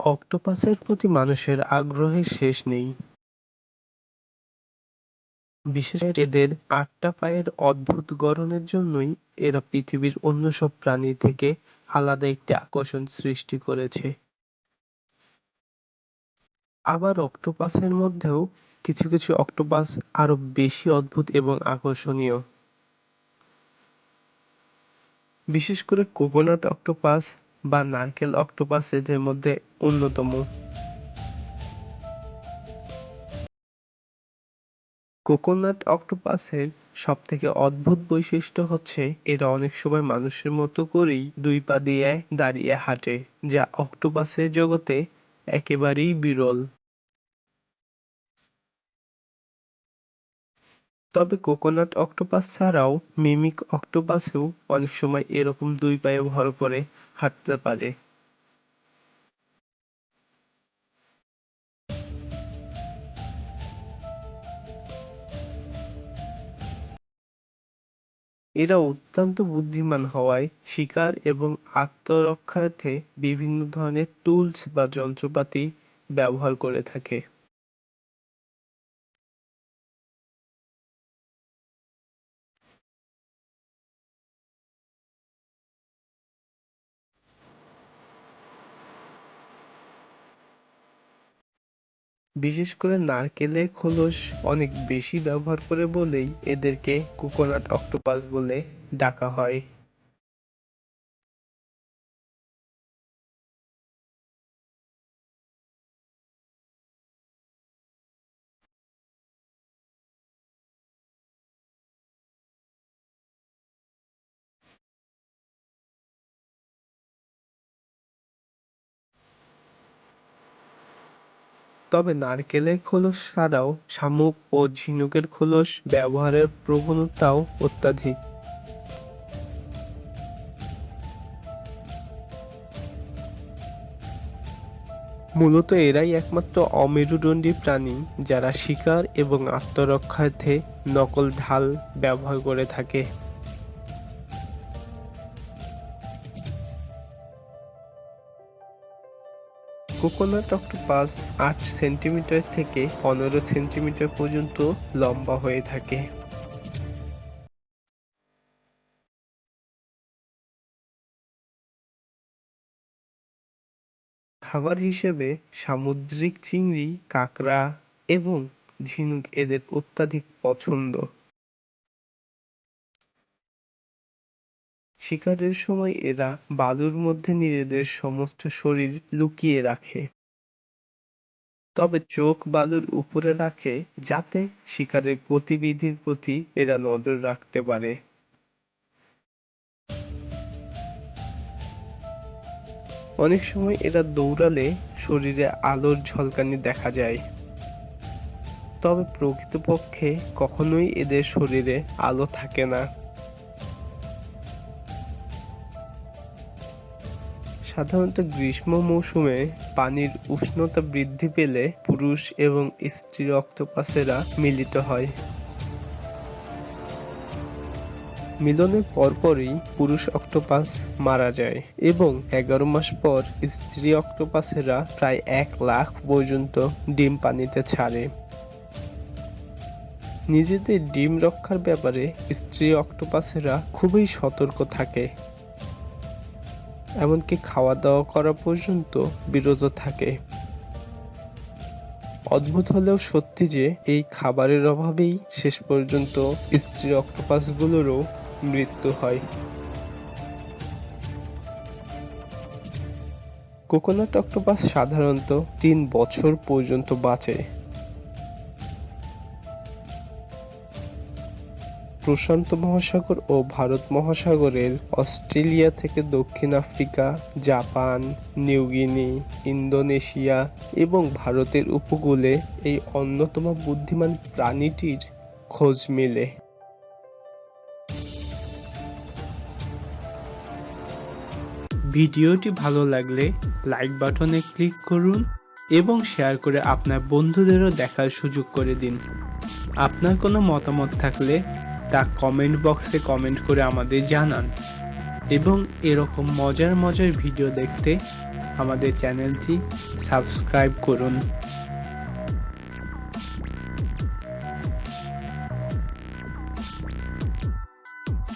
অক্টোপাসের প্রতি মানুষের আগ্রহের শেষ নেই। বিশেষ করে এদের আটটা পায়ের অদ্ভুত গড়নের জন্যই এরা পৃথিবীর অন্য সব প্রাণী থেকে আলাদা একটি আকর্ষণ সৃষ্টি করেছে। আবার অক্টোপাসের মধ্যেও কিছু কিছু অক্টোপাস আরও বেশি অদ্ভুত এবং আকর্ষণীয়। বিশেষ করে কোকোনাট অক্টোপাস বা নারকেল অক্টোপাস এদের মধ্যে অন্যতম। কোকোনাট অক্টোপাসের সবথেকে অদ্ভুত বৈশিষ্ট্য হচ্ছে, এরা অনেক সময় মানুষের মতো করেই দুই পা দিয়ে দাঁড়িয়ে হাঁটে, যা অক্টোপাসের জগতে একেবারেই বিরল তবে কোকোনাট অক্টোপাস ছাড়াও মিমিক অক্টোপাসও অনেক সময় এরকম দুই পায়ে ভর করে হাঁটতে পারে। এরা অত্যন্ত বুদ্ধিমান হওয়ায় শিকার এবং আত্মরক্ষার্থে বিভিন্ন ধরনের টুলস বা যন্ত্রপাতি ব্যবহার করে থাকে। বিশেষ করে নারকেলের খোলস অনেক বেশি ব্যবহার করে বলেই এদেরকে কোকোনাট অক্টোপাস বলে ডাকা হয়। তবে নারকেলের খোলস ছাড়াও শামুক ও ঝিনুকের খোলস ব্যবহারের প্রবণতাও অত্যাধিক। মূলত এরাই একমাত্র অমেরুদণ্ডী প্রাণী যারা শিকার এবং আত্মরক্ষার্থে নকল ঢাল ব্যবহার করে থাকে। কোকোনাট অক্টোপাস আট সেন্টিমিটার থেকে পনেরো সেন্টিমিটার পর্যন্ত লম্বা হয়ে থাকে। খাবার হিসেবে সামুদ্রিক চিংড়ি, কাঁকড়া এবং ঝিনুক এদের অত্যাধিক পছন্দ। শিকারের সময় এরা বালুর মধ্যে নিজেদের সমস্ত শরীর লুকিয়ে রাখে। তবে চোখ বালুর উপরে রাখে যাতে শিকারের গতিবিধির প্রতি এরা নজর রাখতে পারে। অনেক সময় এরা দৌড়ালে শরীরে আলোর ঝলকানি দেখা যায়। তবে প্রকৃতপক্ষে কখনোই এদের শরীরে আলো থাকে না। সাধারণত গ্রীষ্ম মৌসুমে পানির উষ্ণতা বৃদ্ধি পেলে পুরুষ এবং স্ত্রী অক্টোপাসেরা মিলিত হয়। মিলনের পরপরই পুরুষ অক্টোপাস মারা যায় এবং এগারো মাস পর স্ত্রী অক্টোপাসেরা প্রায় এক লাখ পর্যন্ত ডিম পানিতে ছাড়ে। নিজেদের ডিম রক্ষার ব্যাপারে স্ত্রী অক্টোপাসেরা খুবই সতর্ক থাকে। এমনকি খাওয়া দাওয়া করা পর্যন্ত বিরত থাকে। অদ্ভুত হলেও সত্যি যে, এই খাবারের অভাবেই শেষ পর্যন্ত স্ত্রী অক্টোপাসগুলোরও মৃত্যু হয়। কোকোনাট অক্টোপাস সাধারণত তিন বছর পর্যন্ত বাঁচে। প্রশান্ত মহাসাগর ও ভারত মহাসাগরের অস্ট্রেলিয়া থেকে দক্ষিণ আফ্রিকা, জাপান নিউগিনি ইন্দোনেশিয়া এবং ভারতের উপকূলে এই অন্যতম বুদ্ধিমান প্রাণীটির খোঁজ মেলে। ভিডিওটি ভালো লাগলে লাইক বাটনে ক্লিক করুন এবং শেয়ার করে আপনার বন্ধুদেরও দেখার সুযোগ করে দিন। আপনার কোনো মতামত থাকলে তা কমেন্ট বক্সে কমেন্ট করে আমাদের জানান। এবং এরকম মজার মজার ভিডিও দেখতে আমাদের চ্যানেলটি সাবস্ক্রাইব করুন।